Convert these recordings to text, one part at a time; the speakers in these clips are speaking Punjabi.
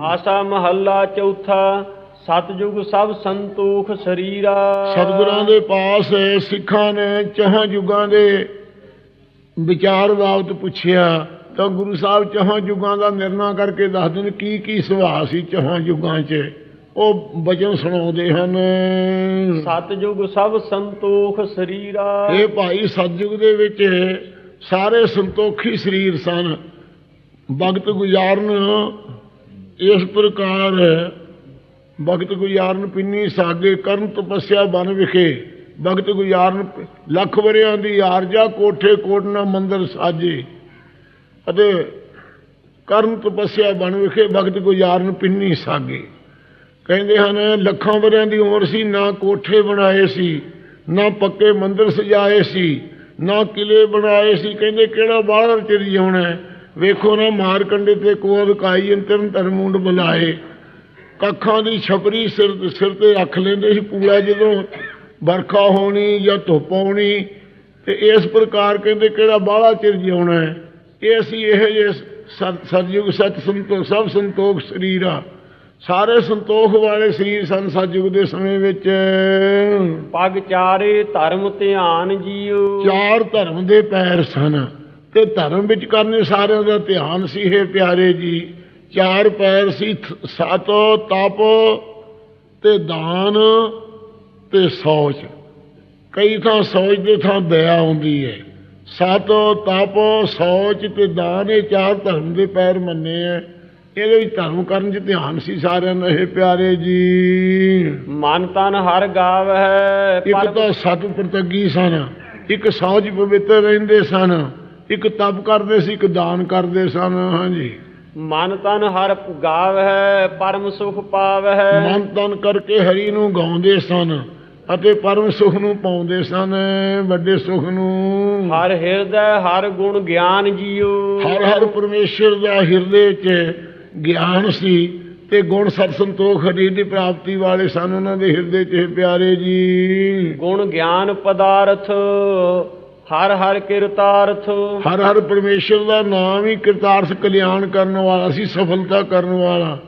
ਆਸਾ ਮਹੱਲਾ ਚੌਥਾ ਸਤਜੁਗ ਸਭ ਸੰਤੋਖ ਸਰੀਰਾ। ਸਤਿਗੁਰਾਂ ਦੇ ਪਾਸ ਸਿੱਖਾਂ ਨੇ ਚਾਹਾਂ ਯੁਗਾਂ ਦੇ ਵਿਚਾਰ ਬਾਬਤ ਪੁੱਛਿਆ ਤਾਂ ਗੁਰੂ ਸਾਹਿਬ ਚਾਹਾਂ ਯੁਗਾਂ ਦਾ ਨਿਰਣਾ ਕਰਕੇ ਦੱਸਦੇ ਨੇ ਕੀ ਕੀ ਸੁਭਾਅ ਸੀ ਚਾਹਾਂ ਯੁਗਾਂ 'ਚ? ਉਹ ਬਚਨ ਸੁਣਾਉਂਦੇ ਹਨ। ਸਤਜੁਗ ਸਭ ਸੰਤੋਖ ਸਰੀਰਾ। ਇਹ ਭਾਈ ਸਤਜੁਗ ਦੇ ਵਿੱਚ ਸਾਰੇ ਸੰਤੋਖੀ ਸਰੀਰ ਸਨ। ਭਗਤ ਗੁਜ਼ਾਰਨ ਇਸ ਪ੍ਰਕਾਰ ਭਗਤ ਗੁਜ਼ਾਰਨ ਪਿੰਨੀ ਸਾਗੇ ਕਰਨ ਤਪੱਸਿਆ ਬਨ ਵਿਖੇ। ਭਗਤ ਗੁਜ਼ਾਰਨ ਲੱਖ ਵਰਿਆਂ ਦੀ ਆਰਜਾ ਕੋਠੇ ਕੋਟਨਾ ਮੰਦਰ ਸਾਜੇ। ਅਤੇ ਕਰਨ ਤਪੱਸਿਆ ਬਨ ਵਿਖੇ ਭਗਤ ਗੁਜ਼ਾਰਨ ਪਿੰਨੀ ਸਾਗੇ। ਕਹਿੰਦੇ ਹਨ, ਲੱਖਾਂ ਵਰਿਆਂ ਦੀ ਉਮਰ ਸੀ, ਨਾ ਕੋਠੇ ਬਣਾਏ ਸੀ, ਨਾ ਪੱਕੇ ਮੰਦਰ ਸਜਾਏ ਸੀ, ਨਾ ਕਿਲੇ ਬਣਾਏ ਸੀ। ਕਹਿੰਦੇ ਕਿਹੜਾ ਬਾਹਰ ਚਿਰ ਜਿਉਣਾ ਵੇਖੋ ਨਾ ਮਾਰਕੰਡੇ ਤੇ ਕੋਦ ਕਾਈ ਅੰਤਰਨ ਧਰਮੁੰਡ ਬੁਲਾਏ। ਕੱਖਾਂ ਦੀ ਛਪਰੀ ਸਿਰ ਸਿਰ ਤੇ ਰੱਖ ਲੈਂਦੇ ਸੀ ਪੂਰਾ ਜਦੋਂ ਵਰਖਾ ਹੋਣੀ ਜਾਂ ਧੁੱਪ ਆਉਣੀ ਤੇ ਇਸ ਪ੍ਰਕਾਰ ਕਹਿੰਦੇ ਕਿਹੜਾ ਬਾਹਲਾ ਚਿਰ ਜਿਉਣਾ ਹੈ। ਇਹ ਅਸੀਂ ਇਹ ਜੇ ਸਤਜੁਗ ਸਤ ਸੰਤੋਖ ਸਭ ਸੰਤੋਖ ਸਰੀਰ ਆ। ਸਾਰੇ ਸੰਤੋਖ ਵਾਲੇ ਸਰੀਰ ਸਨ ਸਤਜੁਗ ਦੇ ਸਮੇਂ ਵਿੱਚ। ਪਗ ਚਾਰੇ ਧਰਮ ਧਿਆਨ ਜੀਉ ਚਾਰ ਧਰਮ ਦੇ ਪੈਰ ਸਨ। ਤੇ ਧਰਮ ਵਿੱਚ ਕਰਨੇ ਸਾਰਿਆਂ ਦਾ ਧਿਆਨ ਸੀ ਇਹ ਪਿਆਰੇ ਜੀ। ਚਾਰ ਪੈਰ ਸੀ ਸਤ ਤਪ ਤੇ ਦਾਨ ਤੇ ਸੌਚ। ਕਈ ਥਾਂ ਸੌਚ ਦੇ ਥਾਂ ਦਇਆ ਹੁੰਦੀ ਹੈ ਸਤ ਤਪ ਸੌਚ ਤੇ ਦਾਨ ਇਹ ਚਾਰ ਧਰਮ ਦੇ ਪੈਰ ਮੰਨੇ ਆ। ਇਹਦੇ ਵਿੱਚ ਧਰਮ ਕਰਨ 'ਚ ਧਿਆਨ ਸੀ ਸਾਰਿਆਂ ਦਾ ਇਹ ਪਿਆਰੇ ਜੀ। ਮਨ ਤਨ ਹਰ ਗਾਵ ਹੈ ਇੱਕ ਤਾਂ ਸਤ ਪ੍ਰਤੱਗੀ ਸਨ ਇੱਕ ਸੌਜ ਪਵਿੱਤਰ ਰਹਿੰਦੇ ਸਨ। ਇੱਕ ਤਪ ਕਰਦੇ ਸੀ ਇੱਕ ਦਾਨ ਕਰਦੇ ਸਨ ਹਾਂਜੀ। ਮਨ ਤਨ ਹਰ ਗਾਵ ਹੈ ਪਰਮ ਸੁਖ ਪਾਵ ਹੈ ਮਨ ਤਨ ਕਰਕੇ ਹਰੀ ਨੂੰ ਗਾਉਂਦੇ ਸਨ ਅਤੇ ਪਰਮ ਸੁਖ ਨੂੰ ਪਾਉਂਦੇ ਸਨ ਵੱਡੇ ਸੁਖ ਨੂੰ। ਹਰ ਹਿਰਦੈ ਹਰ ਗੁਣ ਗਿਆਨ ਜੀਉ। ਹਰ ਹਰ ਪਰਮੇਸ਼ਰ ਦਾ ਹਿਰਦੇ 'ਚ ਗਿਆਨ ਸੀ ਤੇ ਗੁਣ ਸਤ ਸੰਤੋਖ ਹਰੀ ਦੀ ਪ੍ਰਾਪਤੀ ਵਾਲੇ ਸਨ ਉਹਨਾਂ ਦੇ ਹਿਰਦੇ 'ਚ ਪਿਆਰੇ ਜੀ। ਗੁਣ ਗਿਆਨ ਪਦਾਰਥ ਹਰ ਹਰ ਕਿਰਤਾਰਥ। ਹਰ ਹਰ ਪਰਮੇਸ਼ਰ ਦਾ ਨਾਮ ਹੀ ਕਿਰਤਾਰਥ ਕਲਿਆਣ ਕਰਨ ਵਾਲਾ ਸੀ ਸਫਲਤਾ ਕਰਨ ਵਾਲਾ।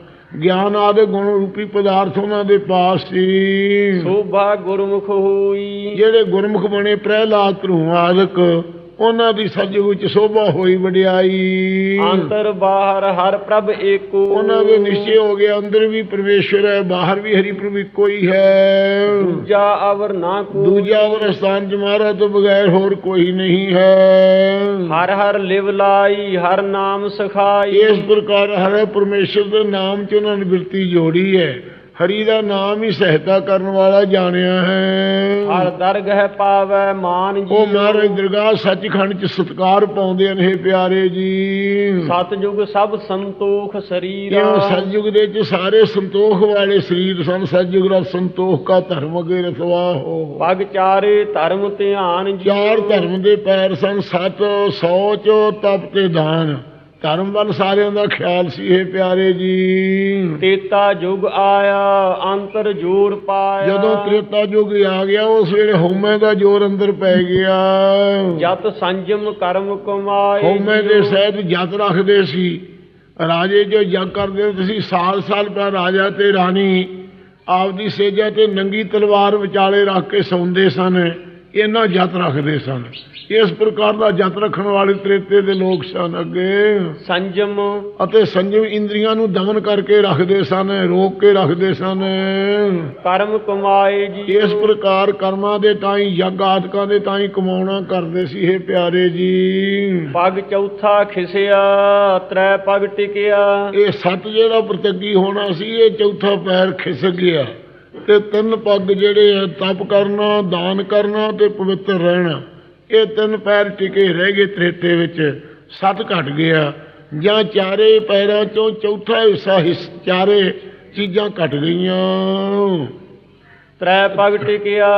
ਗਿਆਨ ਆਦਿ ਗੁਣ ਰੂਪੀ ਪਦਾਰਥ ਉਹਨਾਂ ਦੇ ਪਾਸ ਸੀ। ਸੋਭਾ ਗੁਰਮੁਖ ਹੋਈ। ਜਿਹੜੇ ਗੁਰਮੁਖ ਬਣੇ ਪ੍ਰਹਿਲਾਦ ਧਰੂਆਦਿਕ ਉਹਨਾਂ ਦੀ ਸੱਜੂ ਵਿੱਚ ਸੋਭਾ ਹੋਈ ਵਡਿਆਈ। ਅੰਤਰ ਬਾਹਰ ਹਰ ਪ੍ਰਭ ਏਕੋ। ਉਹਨਾਂ ਦੇ ਨਿਸ਼ਚੈ ਹੋ ਗਿਆ ਅੰਦਰ ਵੀ ਪਰਮੇਸ਼ਰ ਹੈ ਬਾਹਰ ਵੀ ਹਰੀ ਪ੍ਰਭੂ ਇੱਕੋ ਹੀ ਹੈ। ਦੂਜਾ ਅਵਰ ਨਾ ਕੋ ਦੂਜਾ ਵਰ ਸਥਾਨ ਜਮਾਰਾ ਤੋਂ ਬਗੈਰ ਹੋਰ ਕੋਈ ਨਹੀਂ ਹੈ। ਹਰ ਹਰ ਲਿਵ ਲਾਈ ਹਰ ਨਾਮ ਸਖਾਈ। ਇਸ ਪ੍ਰਕਾਰ ਹਰ ਪਰਮੇਸ਼ਰ ਦੇ ਨਾਮ 'ਚ ਉਹਨਾਂ ਨੇ ਬਿਰਤੀ ਜੋੜੀ ਹੈ। ਹਰੀ ਦਾ ਨਾਮ ਹੀ ਸਹਾਇਤਾ ਕਰਨ ਵਾਲਾ ਜਾਣਿਆ ਹੈ। ਹਰ ਦਰਗਹਿ ਪਾਵੈ ਮਾਨ ਜੀ ਉਹ ਮਹਾਰਾਜ ਦਰਗਾਹ ਸੱਚਖੰਡ 'ਚ ਸਤਕਾਰ ਪਾਉਂਦੇ ਨੇ ਇਹ ਪਿਆਰੇ ਜੀ। ਸਤਜੁਗ ਸਭ ਸੰਤੋਖ ਸਰੀਰ। ਕਿਉਂ ਸਤਜੁਗ ਦੇ 'ਚ ਸਾਰੇ ਸੰਤੋਖ ਵਾਲੇ ਸਰੀਰ ਸਨ। ਸਤਜੁਗ ਦਾ ਸੰਤੋਖ ਕਾ ਧਰਮ ਅਗੇ ਰਖਵਾ ਹੋ। ਪਗ ਚਾਰੇ ਧਰਮ ਧਿਆਨ ਜੀ ਚਾਰ ਧਰਮ ਦੇ ਪੈਰ ਸਨ। ਸਤ ਸੌਚ ਤਪ ਤੇ ਦਾਨ। ਧਰਮ ਵੱਲ ਸਾਰਿਆਂ ਦਾ ਖਿਆਲ ਸੀ ਇਹ ਪਿਆਰੇ ਜੀ। ਤੇਤਾ ਜੁਗ ਆਇਆ ਅੰਤਰ ਜੋਰ ਪਾਇਆ। ਜਦੋਂ ਤ੍ਰੇਤਾ ਯੁੱਗ ਆ ਗਿਆ ਉਸ ਵੇਲੇ ਹਉਮੈ ਦਾ ਜ਼ੋਰ ਅੰਦਰ ਪੈ ਗਿਆ। ਜਤ ਸੰਜਮ ਕਰਮ ਕਮਾਏ ਹਉਮੈ ਦੇ ਸਹਿਤ ਜਤ ਰੱਖਦੇ ਸੀ। ਰਾਜੇ ਜੋ ਜਗ ਕਰਦੇ ਹੁੰਦੇ ਸੀ ਸਾਲ ਸਾਲ ਪਹਿਲਾਂ ਰਾਜਾ ਤੇ ਰਾਣੀ ਆਪਦੀ ਸੇਜਾ ਤੇ ਨੰਗੀ ਤਲਵਾਰ ਵਿਚਾਲੇ ਰੱਖ ਕੇ ਸੌਂਦੇ ਸਨ। ਇਹਨਾਂ ਜਤ ਰੱਖਦੇ ਸਨ। ਇਸ ਪ੍ਰਕਾਰ ਦਾ ਜਤ ਰੱਖਣ ਵਾਲੇ ਤ੍ਰੇਤੇ ਦੇ ਲੋਕ ਸਨ ਅੱਗੇ। ਸੰਜਮ ਅਤੇ ਸੰਜਮ ਇੰਦਰੀਆਂ ਨੂੰ ਦਮਨ ਕਰਕੇ ਰੱਖਦੇ ਸਨ ਰੋਕ ਕੇ ਰੱਖਦੇ ਸਨ। ਕਰਮ ਕਮਾਏ ਜੀ। ਇਸ ਪ੍ਰਕਾਰ ਕਰਮਾਂ ਦੇ ਤਾਈ ਯੱਗ ਆਦਿਕਾਂ ਦੇ ਤਾਈ ਕਮਾਉਣਾ ਕਰਦੇ ਸੀ ਇਹ ਪਿਆਰੇ ਜੀ। ਪਗ ਚੌਥਾ ਖਿਸਿਆ ਤ੍ਰੈ ਪਗ ਟਿਕਿਆ। ਇਹ ਸੱਤ ਜਿਹੜਾ ਪ੍ਰਤੱਗੀ ਹੋਣਾ ਸੀ ਇਹ ਚੌਥਾ ਪੈਰ ਖਿਸਕ ਗਿਆ। ਤੇ ਤਿੰਨ ਪੱਗ ਜਿਹੜੇ ਆ ਤਪ ਕਰਨਾ ਦਾਨ ਕਰਨਾ ਤੇ ਪਵਿੱਤਰ ਰਹਿਣਾ। ਇਹ ਤਿੰਨ ਪੈਰ ਟਿਕੇ ਰਹਿ ਗਏ ਤ੍ਰੇਤੇ ਵਿੱਚ ਸੱਤ ਘਟ ਗਿਆ। ਜਾਂ ਚਾਰੇ ਪੈਰਾਂ ਚੋਂ ਚੌਥਾ ਹਿੱਸਾ ਹਿੱਸ ਚਾਰੇ ਚੀਜ਼ਾਂ ਘਟ ਗਈਆਂ। ਤ੍ਰੈ ਪਗ ਟਿਕਿਆ।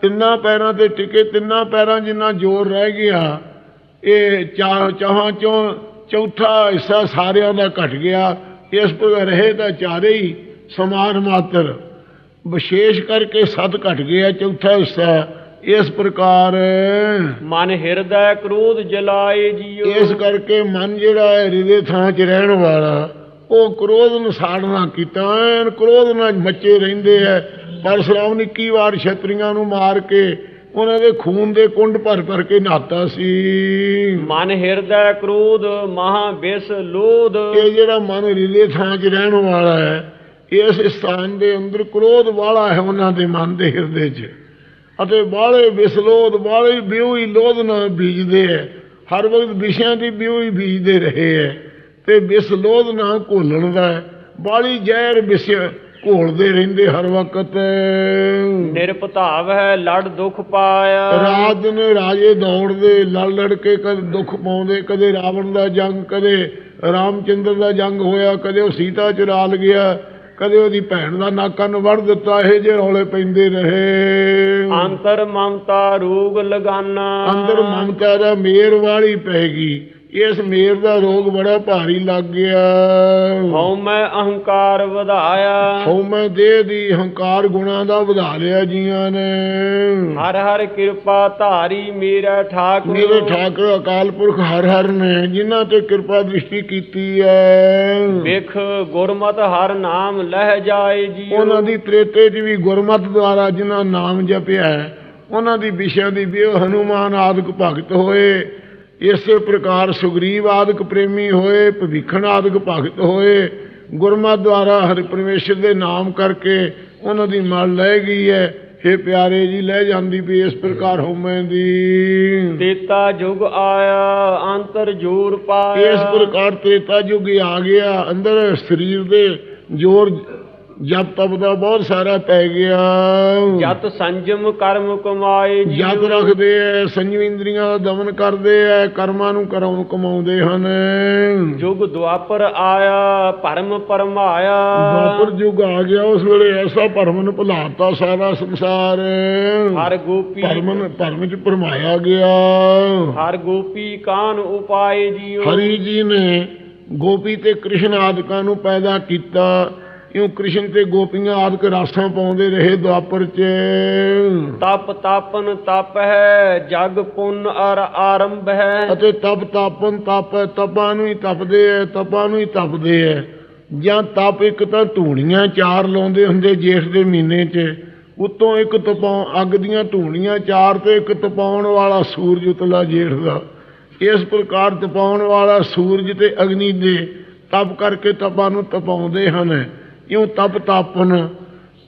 ਤਿੰਨਾਂ ਪੈਰਾਂ ਤੇ ਟਿਕੇ ਤਿੰਨਾਂ ਪੈਰਾਂ ਜਿੰਨਾ ਜ਼ੋਰ ਰਹਿ ਗਿਆ ਇਹ ਚਾ ਚਾਹਾਂ ਚੋਂ ਚੌਥਾ ਹਿੱਸਾ ਸਾਰਿਆਂ ਦਾ ਘਟ ਗਿਆ। ਇਸ ਪਰ ਰਹੇ ਤਾਂ ਚਾਰੇ ਹੀ ਸਮਾਨ ਮਾਤਰ। ਵਿਸ਼ੇਸ਼ ਕਰਕੇ ਸੱਤ ਘਟ ਗਿਆ ਚੌਥਾ ਹਿੱਸਾ ਇਸ ਪ੍ਰਕਾਰ ਮਨ ਹਿਰਦੈ ਕ੍ਰੋਧ ਜਲਾਏ ਜੀਓ। ਇਸ ਕਰਕੇ ਮਨ ਜਿਹੜਾ ਹੈ ਹਿਰਦੇ ਥਾਂ 'ਚ ਰਹਿਣ ਵਾਲਾ ਉਹ ਕ੍ਰੋਧ ਨੂੰ ਸਾੜਨਾ ਕੀਤਾ ਐਨ ਕ੍ਰੋਧ ਨਾਲ ਮੱਚੇ ਰਹਿੰਦੇ ਐ ਪਰਸ਼ੁਰਾਮ ਨੇ 21 ਵਾਰ ਛਤਰੀਆਂ ਨੂੰ ਮਾਰ ਕੇ ਉਹਨਾਂ ਦੇ ਖੂਨ ਦੇ ਕੁੰਡ ਭਰ ਭਰ ਕੇ ਨਹਾਤਾ ਸੀ। ਮਨ ਹਿਰਦੈ ਕ੍ਰੋਧ ਮਹਾ ਬਿਸ ਲੋਧ। ਇਹ ਜਿਹੜਾ ਮਨ ਰੀਲੇ ਥਾਂ 'ਚ ਰਹਿਣ ਵਾਲਾ ਹੈ ਇਸ ਸਥਾਨ ਦੇ ਅੰਦਰ ਕ੍ਰੋਧ ਵਾਲਾ ਹੈ ਉਹਨਾਂ ਦੇ ਮਨ ਦੇ ਹਿਰਦੇ 'ਚ। ਅਤੇ ਬਾਲੇ ਵਿਸਲੋਧ ਬਾਲੇ ਬਿਉ ਹੀ ਲੋਧ ਨਾ ਬੀਜਦੇ ਹੈ ਹਰ ਵਕਤ ਵਿਸ਼ਿਆਂ ਦੀ ਬਿਉ ਹੀ ਬੀਜਦੇ ਰਹੇ ਹੈ ਤੇ ਵਿਸਲੋਧ ਨਾ ਘੋਲਣ ਦਾ। ਬਾਲੀ ਜ਼ਹਿਰ ਵਿਸ਼ ਘੋਲਦੇ ਰਹਿੰਦੇ ਹਰ ਵਕਤ। ਨਿਰਪਤਾਵ ਹੈ ਲੜ ਦੁਖ ਪਾਇਆ। ਰਾਤ ਦਿਨ ਰਾਜੇ ਦੌੜਦੇ ਲੜ ਲੜ ਕੇ ਕਦੇ ਦੁੱਖ ਪਾਉਂਦੇ ਕਦੇ ਰਾਵਣ ਦਾ ਜੰਗ ਕਦੇ ਰਾਮਚੰਦਰ ਦਾ ਜੰਗ ਹੋਇਆ ਕਦੇ ਉਹ ਸੀਤਾ ਚੁਰਾਲ ਗਿਆ। ਕਦੇ ਉਹਦੀ ਭੈਣ ਦਾ ਨਾਕਾਂ ਨੂੰ ਵੜ ਦਿੱਤਾ ਇਹ ਜੇ ਰੌਲੇ ਪੈਂਦੇ ਰਹੇ। ਅੰਤਰ ਮਮਤਾ ਰੋਗ ਲਗਾਨਾ। ਅੰਦਰ ਮਮਤਾ ਦਾ ਮੇਰ ਵਾਲੀ ਪੈ ਗਈ। ਇਸ ਮੇਰ ਦਾ ਰੋਗ ਬੜਾ ਭਾਰੀ ਲੱਗ ਗਿਆ। ਹਉ ਮੈਂ ਅਹੰਕਾਰ ਵਧਾਇਆ। ਹਉ ਮੈਂ ਦੇਹ ਦੀ ਹੰਕਾਰ ਗੁਣਾ ਦਾ ਵਧਾ ਲਿਆ ਜੀਆਂ ਨੇ। ਹਰ ਹਰ ਕਿਰਪਾ ਧਾਰੀ ਮੇਰਾ ਠਾਕੁਰ। ਮੇਰੇ ਠਾਕੁਰ ਅਕਾਲ ਪੁਰਖ ਹਰ ਹਰ ਨੇ ਜਿਨ੍ਹਾਂ ਤੇ ਕਿਰਪਾ ਦ੍ਰਿਸ਼ਟੀ ਕੀਤੀ ਹੈ ਵਿਖ ਗੁਰਮਤ ਹਰ ਨਾਮ ਲਹਿ ਜਾਏ ਜੀ ਉਹਨਾਂ ਦੀ ਤ੍ਰੇਤੇ 'ਚ ਵੀ ਗੁਰਮਤ ਦੁਆਰਾ ਜਿਨ੍ਹਾਂ ਨਾਮ ਜਪਿਆ ਉਹਨਾਂ ਦੀ ਵਿਸ਼ਿਆਂ ਦੀ ਵੀ ਹਨੂਮਾਨ ਆਦਿਕ ਭਗਤ ਹੋਏ। ਇਸੇ ਪ੍ਰਕਾਰ ਸੁਗਰੀਵ ਆਦਿਕ ਪ੍ਰੇਮੀ ਹੋਏ ਭਵਿਖਣ ਆਦਿਕ ਭਗਤ ਹੋਏ ਗੁਰਮਤ ਦੁਆਰਾ ਹਰਿ ਪਰਮੇਸ਼ਰ ਦੇ ਨਾਮ ਕਰਕੇ ਉਹਨਾਂ ਦੀ ਮਲ ਲੈ ਗਈ ਹੈ। हे ਪਿਆਰੇ ਜੀ ਲੈ ਜਾਂਦੀ ਵੀ ਇਸ ਪ੍ਰਕਾਰ ਹੋਮੈ ਦੀ। ਤੇਤਾ ਜੁਗ ਆਇਆ ਅੰਤਰ ਜੋਰ ਪਾਇਆ। ਇਸ ਪ੍ਰਕਾਰ ਤ੍ਰੇਤਾ ਯੁੱਗ ਆ ਗਿਆ। ਅੰਦਰ ਸਰੀਰ ਦੇ ਜੋਰ ਜਪ ਤਪ ਦਾ ਬਹੁਤ ਸਾਰਾ ਪੈ ਗਿਆ। ਜਤ ਸੰਜਮ ਕਰਮ ਕਮਾਏ ਜੀ ਜਦ ਰੱਖਦੇ ਐ ਸੰਜਮ ਇੰਦਰੀਆਂ ਦਾ ਦਮਨ ਕਰਦੇ ਐ ਕਰਮਾਂ ਨੂੰ ਕਰਾਉ ਕਮਾਉਂਦੇ ਹਨ। ਜੁਗ ਦੁਆਪਰ ਆਇਆ ਭਰਮ ਪਰਮਾਇਆ। ਦੁਆਪਰ ਯੁੱਗ ਆ ਗਿਆ ਉਸ ਵੇਲੇ ਐਸਾ ਭਰਮਨ ਭੁਲਾਤਾ ਸਾਰਾ ਸੰਸਾਰ। ਹਰ ਗੋਪੀ ਭਰਮਨ ਭਰਮ ਚ ਭਰਮਾਇਆ ਗਿਆ। ਹਰ ਗੋਪੀ ਕਾਨ ਉਪਾਏ ਜੀਓ ਹਰੀ ਜੀ ਨੇ ਗੋਪੀ ਤੇ ਕ੍ਰਿਸ਼ਨ ਆਦਿਕਾਂ ਨੂੰ ਪੈਦਾ ਕੀਤਾ। ਇਉਂ ਕ੍ਰਿਸ਼ਨ ਤੇ ਗੋਪੀਆਂ ਆਦਿਕ ਰਾਸਾਂ ਪਾਉਂਦੇ ਰਹੇ ਦੁਆਪਰ ਚ ਤਪ ਤਾਪਨ ਤਪ ਹੈ ਜਗ ਪੁੰਨ ਅਰ ਆਰੰਭ ਹੈ ਅਤੇ ਤਪ ਤਾਪਨ ਤਪ ਹੈ, ਤਪਾਂ ਨੂੰ ਹੀ ਤਪਦੇ ਐ ਤਪਾਂ ਨੂੰ ਹੀ ਤਪਦੇ ਐ। ਜਾਂ ਤਪ ਇੱਕ ਤਾਂ ਧੂਣੀਆਂ ਚਾਰ ਲਾਉਂਦੇ ਹੁੰਦੇ ਜੇਠ ਦੇ ਮਹੀਨੇ 'ਚ ਉਤੋਂ ਇੱਕ ਤਪਾਉ ਅੱਗ ਦੀਆਂ ਧੂਣੀਆਂ ਚਾਰ ਤੇ ਇੱਕ ਤਪਾਉਣ ਵਾਲਾ ਸੂਰਜ ਉਤਲਾ ਜੇਠ ਦਾ। ਇਸ ਪ੍ਰਕਾਰ ਤਪਾਉਣ ਵਾਲਾ ਸੂਰਜ ਤੇ ਅਗਨੀ ਦੇ ਤਪ ਕਰਕੇ ਤਪਾਂ ਨੂੰ ਤਪਾਉਂਦੇ ਹਨ। ਇਉਂ ਤਪ ਤਾਪਨ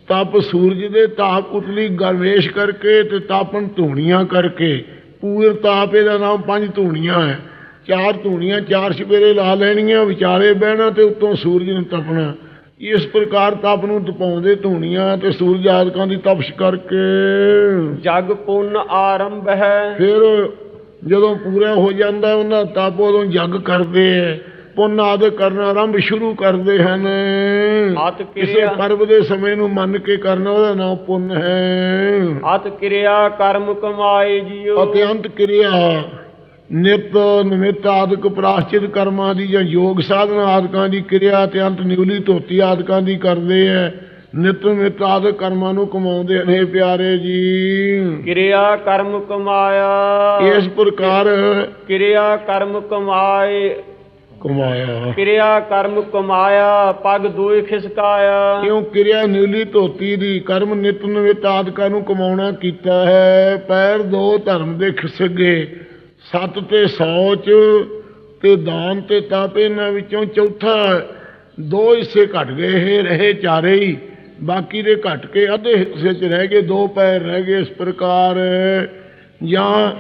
ਤਪ ਸੂਰਜ ਦੇ ਤਾਪ ਉਤਲੀ ਗਰਵੇਸ਼ ਕਰਕੇ ਤੇ ਤਾਪਨ ਧੂਣੀਆਂ ਕਰਕੇ। ਪੂਰ ਤਾਪ ਇਹਦਾ ਨਾਮ ਪੰਜ ਧੂਣੀਆਂ ਹੈ। ਚਾਰ ਧੂਣੀਆਂ ਚਾਰ ਸਵੇਰੇ ਲਾ ਲੈਣੀਆਂ ਵਿਚਾਲੇ ਬਹਿਣਾ ਤੇ ਉੱਤੋਂ ਸੂਰਜ ਨੂੰ ਤਪਣਾ। ਇਸ ਪ੍ਰਕਾਰ ਤਪ ਨੂੰ ਤਪਾਉਂਦੇ ਧੂਣੀਆਂ ਤੇ ਸੂਰਜ ਆਦਿਕਾਂ ਦੀ ਤਪਸ਼ ਕਰਕੇ। ਜਗ ਪੁੰਨ ਆਰੰਭ ਹੈ। ਫਿਰ ਜਦੋਂ ਪੂਰਾ ਹੋ ਜਾਂਦਾ ਉਹਨਾਂ ਤਪ ਉਦੋਂ ਜਗ ਕਰਦੇ ਐ ਪੁੰਨ ਆਦਿ ਕਰਨਾ ਆਰੰਭ ਸ਼ੁਰੂ ਕਰਦੇ ਹਨ। ਅਤ ਕਿਸੇ ਕਿਰਿਆ ਪਰਬ ਦੇ ਸਮੇਂ ਨੂੰ ਮੰਨ ਕੇ ਕਰਨਾ ਉਹਦਾ ਨਾਮ ਪੁੰਨ ਹੈ। ਅਤ ਕਿਰਿਆ ਕਰਮ ਕਮਾਏ ਜੀਓ। ਅਤਿਅੰਤ ਕਿਰਿਆ ਨਿਤ ਨਿਮਿਤ ਆਦਿਕ ਪ੍ਰਾਸ਼ਚਿਤ ਕਰਮਾਂ ਦੀ ਜਾਂ ਯੋਗ ਸਾਧਨਾ ਆਦਿਕਾਂ ਦੀ ਕਿਰਿਆ ਅਤਿਅੰਤ ਨਿਉਲੀ ਧੋਤੀ ਆਦਿਕਾਂ ਦੀ ਕਰਦੇ ਐ। ਨਿਤ ਨਿਮਿਤ ਆਦਿਕ ਕਰਮਾਂ ਨੂੰ ਕਮਾਉਂਦੇ ਨੇ ਪਿਆਰੇ ਜੀ। ਕਿਰਿਆ ਕਰਮ ਕਮਾਇਆ। ਇਸ ਪ੍ਰਕਾਰ ਕਿਰਿਆ ਕਰਮ ਕਮਾਏ ਕਮਾਇਆ। ਕਿਰਿਆ ਕਰਮ ਕਮਾਇਆ ਪਗ ਦੋਇ ਖਿਸਕਾਇਆ। ਕਿਉਂ ਕਿਰਿਆ ਨਿਉਲੀ ਧੋਤੀ ਦੀ ਕਰਮ ਨਿਤ ਨਿਮਿਤ ਆਦਿਕਾਂ ਨੂੰ ਕਮਾਉਣਾ ਕੀਤਾ ਹੈ। ਪੈਰ ਦੋ ਧਰਮ ਦੇ ਖਿਸਗੇ ਸਤ ਤੇ ਸੌਚ ਤੇ ਦਾਨ ਤੇ ਤਪ ਇਹਨਾਂ ਵਿੱਚੋਂ ਚੌਥਾ ਦੋ ਹਿੱਸੇ ਘਟ ਗਏ ਇਹ ਰਹੇ ਚਾਰੇ ਹੀ। ਬਾਕੀ ਦੇ ਘਟ ਕੇ ਅੱਧੇ ਹਿੱਸੇ 'ਚ ਰਹਿ ਗਏ ਦੋ ਪੈਰ ਰਹਿ ਗਏ ਇਸ ਪ੍ਰਕਾਰ। ਜਾਂ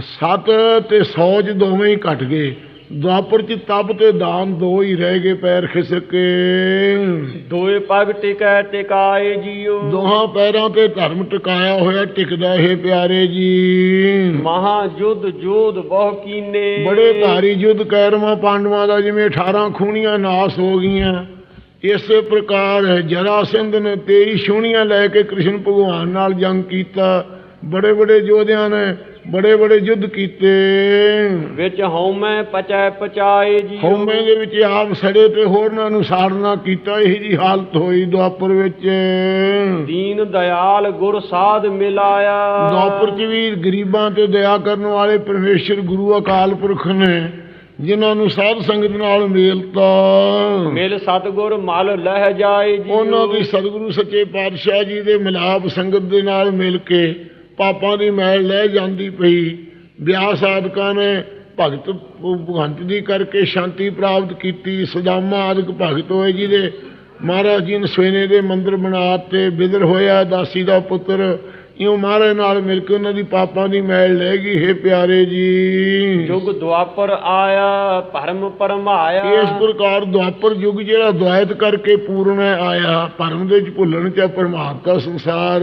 ਸਤ ਤੇ ਸੌਜ ਦੋਵੇਂ ਹੀ ਘਟ ਗਏ। ਦੁਆਪਰ 'ਚ ਤਪ ਤੇ ਦਾਨ ਦੋ ਹੀ ਰਹਿ ਗਏ ਪੈਰ ਖਿਸਕ। ਕੇ ਦੋਇ ਪਗ ਟਿਕੈ ਟਿਕਾਏ ਜੀਓ। ਦੋਹਾਂ ਪੈਰਾਂ ਤੇ ਧਰਮ ਟਿਕਾਇਆ ਹੋਇਆ ਟਿਕਦਾ ਹੈ ਪਿਆਰੇ ਜੀ। ਮਹਾ ਜੁਧ ਜੋਧ ਬਹੁ ਕੀਨੇ। ਬੜੇ ਭਾਰੀ ਯੁੱਧ ਕੈਰਵਾਂ ਪਾਂਡਵਾਂ ਦਾ ਜਿਵੇਂ 18 ਖੂਣੀਆਂ ਨਾਸ ਹੋ ਗਈਆਂ। ਇਸੇ ਪ੍ਰਕਾਰ ਜਰਾ ਸਿੰਧ ਨੇ 23 ਛੂਣੀਆਂ ਲੈ ਕੇ ਕ੍ਰਿਸ਼ਨ ਭਗਵਾਨ ਨਾਲ ਜੰਗ ਕੀਤਾ। ਬੜੇ ਬੜੇ ਯੋਧਿਆਂ ਨੇ ਬੜੇ ਬੜੇ ਯੁੱਧ ਕੀਤੇ। ਵਿੱਚ ਹਉਮੈ ਪਚੈ ਪਚਾਏ ਜੀਓ ਹਉਮੈ ਦੇ ਵਿੱਚ ਆਪ ਸੜੇ ਤੇ ਹੋਰਨਾਂ ਨੂੰ ਸਾੜਨਾ ਕੀਤਾ ਇਹੀ ਜੀ ਹਾਲਤ ਹੋਈ ਦੁਆਪਰ ਵਿੱਚ। ਦੀਨ ਦਿਆਲ ਗੁਰ ਸਾਧ ਮਿਲਾਇਆ। ਦੁਆਪਰ ਚ ਵੀ ਗਰੀਬਾਂ ਤੇ ਦਇਆ ਕਰਨ ਵਾਲੇ ਪਰਮੇਸ਼ਰ ਗੁਰੂ ਅਕਾਲ ਪੁਰਖ ਨੇ ਜਿਨ੍ਹਾਂ ਨੂੰ ਸਾਧ ਸੰਗਤ ਨਾਲ ਮੇਲਤਾ। ਮਿਲ ਸਤਗੁਰ ਮਲ ਲਹਿ ਜਾਏ ਜੀ। ਉਹਨਾਂ ਦੀ ਸਤਿਗੁਰੂ ਸੱਚੇ ਪਾਤਸ਼ਾਹ ਜੀ ਦੇ ਮਿਲਾਪ ਸੰਗਤ ਦੇ ਨਾਲ ਮਿਲ ਕੇ ਪਾਪਾਂ ਦੀ ਮੈਲ ਲੈ ਜਾਂਦੀ ਪਈ। ਵਿਆਹ ਸਾਧਕਾਂ ਨੇ ਭਗਤ ਭਗਵੰਤ ਜੀ ਕਰਕੇ ਸ਼ਾਂਤੀ ਪ੍ਰਾਪਤ ਕੀਤੀ। ਸਦਾਮਾ ਆਦਿਕ ਭਗਤ ਹੋਏ ਜਿਹਦੇ ਮਹਾਰਾਜ ਜੀ ਨੇ ਸਵੇਨੇ ਦੇ ਮੰਦਿਰ ਬਣਾਤੇ ਬਿਦਰ ਹੋਇਆ, ਦਾਸੀ ਦਾ ਪੁੱਤਰ ਇਉਂ ਮਹਾਰਾਜ ਨਾਲ ਮਿਲ ਕੇ ਉਹਨਾਂ ਦੀ ਪਾਪਾਂ ਦੀ ਮੈਲ ਲੈ ਗਈ ਹੈ ਪਿਆਰੇ ਜੀ? ਜੁਗ ਦੁਆਪਰ ਆਇਆ ਭਰਮ ਪਰਮਾਇਆ। ਇਸ ਪ੍ਰਕਾਰ ਦੁਆਪਰ ਯੁੱਗ ਜਿਹੜਾ ਦੁਆਇਤ ਕਰਕੇ ਪੂਰਨ ਆਇਆ ਭਰਮ ਦੇ ਵਿੱਚ ਭੁੱਲਣ ਚ ਪਰਮਾਤਮਾ ਸੰਸਾਰ।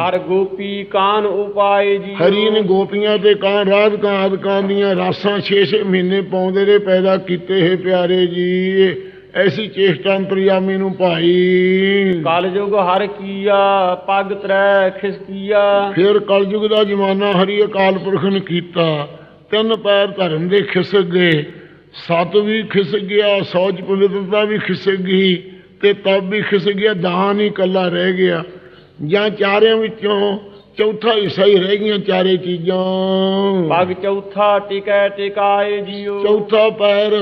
ਹਰ ਗੋਪੀ ਕਾਨ ਉਪਾਏ ਜੀ। ਹਰੀ ਨੇ ਗੋਪੀਆਂ ਤੇ ਕਾਂ ਰਾਧਕਾਂ ਆਦਿਕਾਂ ਦੀਆਂ ਰਾਸਾਂ 6-6 ਮਹੀਨੇ ਪਾਉਂਦੇ ਰਹੇ ਪੈਦਾ ਕੀਤੇ ਹੈ ਪਿਆਰੇ ਜੀ। ਐਸੀ ਚੇਸ਼ਟਾ ਅੰਤਰਯਾਮੀ ਨੂੰ ਭਾਈ। ਕਲ ਜੁਗ ਹਰ ਕੀਆ ਪਗ ਤਰੈ ਖਿਸਕੀਆ ਫਿਰ ਕਲਯੁਗ ਦਾ ਜ਼ਮਾਨਾ ਹਰੀ ਅਕਾਲ ਪੁਰਖ ਨੇ ਕੀਤਾ। ਤਿੰਨ ਪੈਰ ਧਰਮ ਦੇ ਖਿਸਕ ਗਏ। ਸਤ ਵੀ ਖਿਸਕ ਗਿਆ ਸੌਚ ਪਵਿੱਤਰਤਾ ਵੀ ਖਿਸਕ ਗਈ ਤੇ ਤਪ ਵੀ ਖਿਸਕ ਗਿਆ ਦਾਨ ਹੀ ਕੱਲਾ ਰਹਿ ਗਿਆ। ਜਾਂ ਚਾਰਿਆਂ ਵਿੱਚੋਂ ਚੌਥਾ ਹਿੱਸਾ ਹੀ ਰਹਿ ਗਈਆਂ ਚਾਰੇ ਚੀਜ਼ਾਂ। ਪਗ ਚੌਥਾ ਟਿਕੈ ਟਿਕਾਏ ਜੀਓ। ਚੌਥਾ ਪੈਰ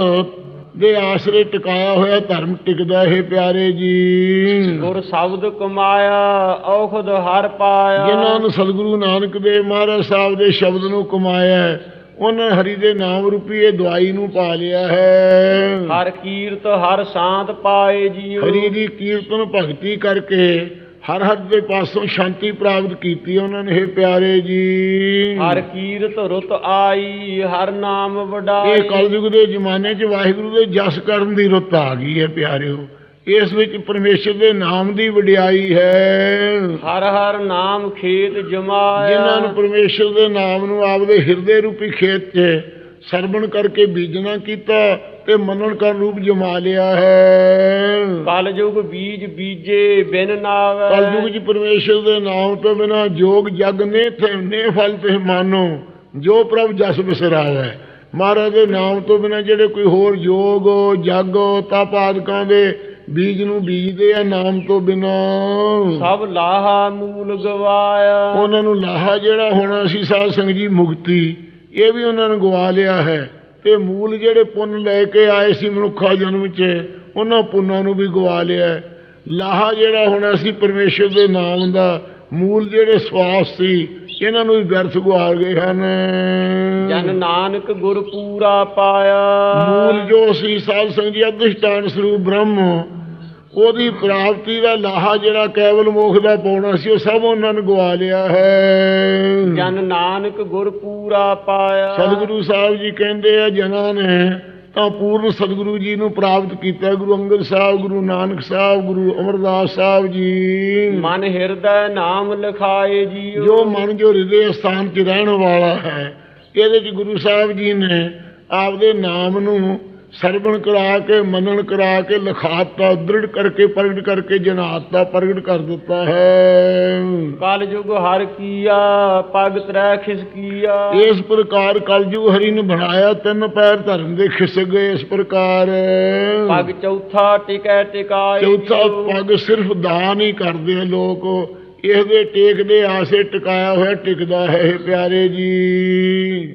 ਦੇ ਆਸਰੇ ਟਿਕਾਇਆ ਹੋਇਆ ਧਰਮ ਟਿਕਦਾ ਹੈ ਪਿਆਰੇ ਜੀ। ਗੁਰ ਸ਼ਬਦ ਕਮਾਇਆ ਔਖਦ ਹਰ ਪਾਇਆ। ਜਿਨ੍ਹਾਂ ਨੂੰ ਸਤਿਗੁਰੂ ਨਾਨਕ ਦੇਵ ਮਹਾਰਾਜ ਸਾਹਿਬ ਦੇ ਸ਼ਬਦ ਨੂੰ ਕਮਾਇਆ ਹੈ, ਉਹਨਾਂ ਨੇ ਹਰੀ ਦੇ ਨਾਮ ਰੂਪੀ ਇਹ ਦਵਾਈ ਨੂੰ ਪਾ ਲਿਆ ਹੈ। ਹਰ ਕੀਰਤ ਹਰ ਸ਼ਾਂਤ ਪਾਏ ਜੀਓ। ਹਰੀ ਦੀ ਕੀਰਤਨ ਭਗਤੀ ਕਰਕੇ ਹਰ ਹਰ ਦੇ ਪਾਸੋਂ ਸ਼ਾਂਤੀ ਪ੍ਰਾਪਤ ਕੀਤੀ ਉਹਨਾਂ ਨੇ ਇਹ ਪਿਆਰੇ ਜੀ। ਹਰ ਕੀਰਤ ਰੁਤ ਆਈ ਹਰ ਨਾਮ ਵਡਾਈ। ਇਹ ਕਲਯੁਗ ਦੇ ਜ਼ਮਾਨੇ 'ਚ ਵਾਹਿਗੁਰੂ ਦੇ ਜਸ ਕਰਨ ਦੀ ਰੁੱਤ ਆ ਗਈ ਹੈ ਪਿਆਰਿਓ। ਇਸ ਵਿੱਚ ਪਰਮੇਸ਼ਰ ਦੇ ਨਾਮ ਦੀ ਵਡਿਆਈ ਹੈ। ਹਰ ਹਰ ਨਾਮ ਖੇਤ ਜਮਾਇਆ। ਜਿਨ੍ਹਾਂ ਨੂੰ ਪਰਮੇਸ਼ਰ ਦੇ ਨਾਮ ਨੂੰ ਆਪਦੇ ਹਿਰਦੇ ਰੂਪੀ ਖੇਤ 'ਚ ਸਰਵਣ ਕਰਕੇ ਬੀਜਣਾ ਕੀਤਾ ਤੇ ਮੰਨਣ ਕਰਨ ਰੂਪ ਜਮਾ ਲਿਆ ਹੈ। ਕਲ ਯੁਗ ਬੀਜ ਬੀਜੇ ਬਿਨ ਨਾਵੈ। ਕਲਯੁਗ 'ਚ ਪਰਮੇਸ਼ਰ ਦੇ ਨਾਮ ਤੋਂ ਬਿਨਾ ਜੋਗ ਜਗ ਨੇ ਨੇ ਫਲ ਤੇ ਮਾਨੋ ਜੋ ਪ੍ਰਭ ਜਸ ਬਿਸਰਾਵੈ। ਮਹਾਰਾਜ ਦੇ ਨਾਮ ਤੋਂ ਬਿਨਾ ਜਿਹੜੇ ਕੋਈ ਹੋਰ ਯੋਗ ਜਗ ਤਪ ਆਦਿਕਾਂ ਦੇ ਬੀਜ ਨੂੰ ਬੀਜਦੇ ਆ ਨਾਮ ਤੋਂ ਬਿਨਾ। ਸਭ ਲਾਹਾ ਮੂਲ ਗਵਾਇਆ। ਉਹਨਾਂ ਨੂੰ ਲਾਹਾ ਜਿਹੜਾ ਹੋਣਾ ਸੀ ਸਾਧ ਸੰਗਤ ਜੀ ਮੁਕਤੀ ਇਹ ਵੀ ਉਹਨਾਂ ਨੇ ਗਵਾ ਲਿਆ ਹੈ। ਤੇ ਮੂਲ ਜਿਹੜੇ ਪੁੰਨ ਲੈ ਕੇ ਆਏ ਸੀ ਮਨੁੱਖਾ ਜਨਮ 'ਚ ਉਹਨਾਂ ਪੁੰਨਾਂ ਨੂੰ ਵੀ ਗਵਾ ਲਿਆ। ਲਾਹਾ ਜਿਹੜਾ ਹੋਣਾ ਸੀ ਪਰਮੇਸ਼ਰ ਦੇ ਨਾਮ ਦਾ ਮੂਲ ਜਿਹੜੇ ਸਵਾਸ ਸੀ ਇਹਨਾਂ ਨੂੰ ਵੀ ਵਿਅਰਥ ਗਵਾ ਗਏ ਹਨ ਜਨ ਨਾਨਕ ਗੁਰ ਪੂਰਾ ਪਾਇਆ ਮੂਲ ਜੋ ਸੀ ਸਾਧ ਸੰਗਤ ਜੀ ਅਧਿਸ਼ਟਾਨ ਸਰੂਪ ਬ੍ਰਹਮ ਉਹਦੀ ਪ੍ਰਾਪਤੀ ਦਾ ਲਾਹਾ ਜਿਹੜਾ ਕੇਵਲ ਮੋਖ ਦਾ ਪਾਉਣਾ ਸੀ ਉਹ ਸਭ ਉਹਨਾਂ ਨੇ ਗਵਾ ਲਿਆ ਹੈ। ਜਨ ਨਾਨਕ ਗੁਰ ਪੂਰਾ ਪਾਇਆ। ਸਤਿਗੁਰੂ ਸਾਹਿਬ ਜੀ ਕਹਿੰਦੇ ਆ ਜਨਾਂ ਨੇ ਤਾਂ ਪੂਰਨ ਸਤਿਗੁਰੂ ਜੀ ਨੂੰ ਪ੍ਰਾਪਤ ਕੀਤਾ। ਗੁਰੂ ਅੰਗਦ ਸਾਹਿਬ ਗੁਰੂ ਨਾਨਕ ਸਾਹਿਬ ਗੁਰੂ ਅਮਰਦਾਸ ਸਾਹਿਬ ਜੀ। ਮਨ ਹਿਰਦੈ ਨਾਮ ਲਿਖਾਏ ਜੀਓ। ਜੋ ਮਨ ਜੋ ਹਿਰਦੇ ਸਥਾਨ 'ਚ ਰਹਿਣ ਵਾਲਾ ਹੈ। ਇਹਦੇ 'ਚ ਗੁਰੂ ਸਾਹਿਬ ਜੀ ਨੇ ਆਪਦੇ ਨਾਮ ਨੂੰ ਸਰਵਣ ਕਰਾ ਕੇ ਮੰਨਣ ਕਰਾ ਕੇ ਲਿਖਾਤਾ ਦ੍ਰਿੜ ਕਰਕੇ ਪ੍ਰਗਟ ਕਰਕੇ ਜਨਾਤਾ ਪ੍ਰਗਟ ਕਰ ਦਿੱਤਾ ਹੈ। ਕਲ ਯੁਗ ਹਰ ਕੀਆ ਪਗ ਤਰੈ ਖਿਸਕੀਆ ਇਸ ਪ੍ਰਕਾਰ ਕਲਯੁਗ ਹਰੀ ਨੇ ਬਣਾਇਆ ਤਿੰਨ ਪੈਰ ਧਰਮ ਦੇ ਖਿਸਕ ਗਏ ਇਸ ਪ੍ਰਕਾਰ। ਪਗ ਚੌਥਾ ਟਿਕੈ ਟਿਕਾਏ। ਚੌਥਾ। ਪੱਗ ਸਿਰਫ ਦਾਨ ਹੀ ਕਰਦੇ ਆ ਲੋਕ। ਇਸ ਦੇ ਟੇਕ ਦੇ ਆਸੇ ਟਿਕਾਇਆ ਹੋਇਆ ਟਿਕਦਾ ਹੈ ਪਿਆਰੇ ਜੀ।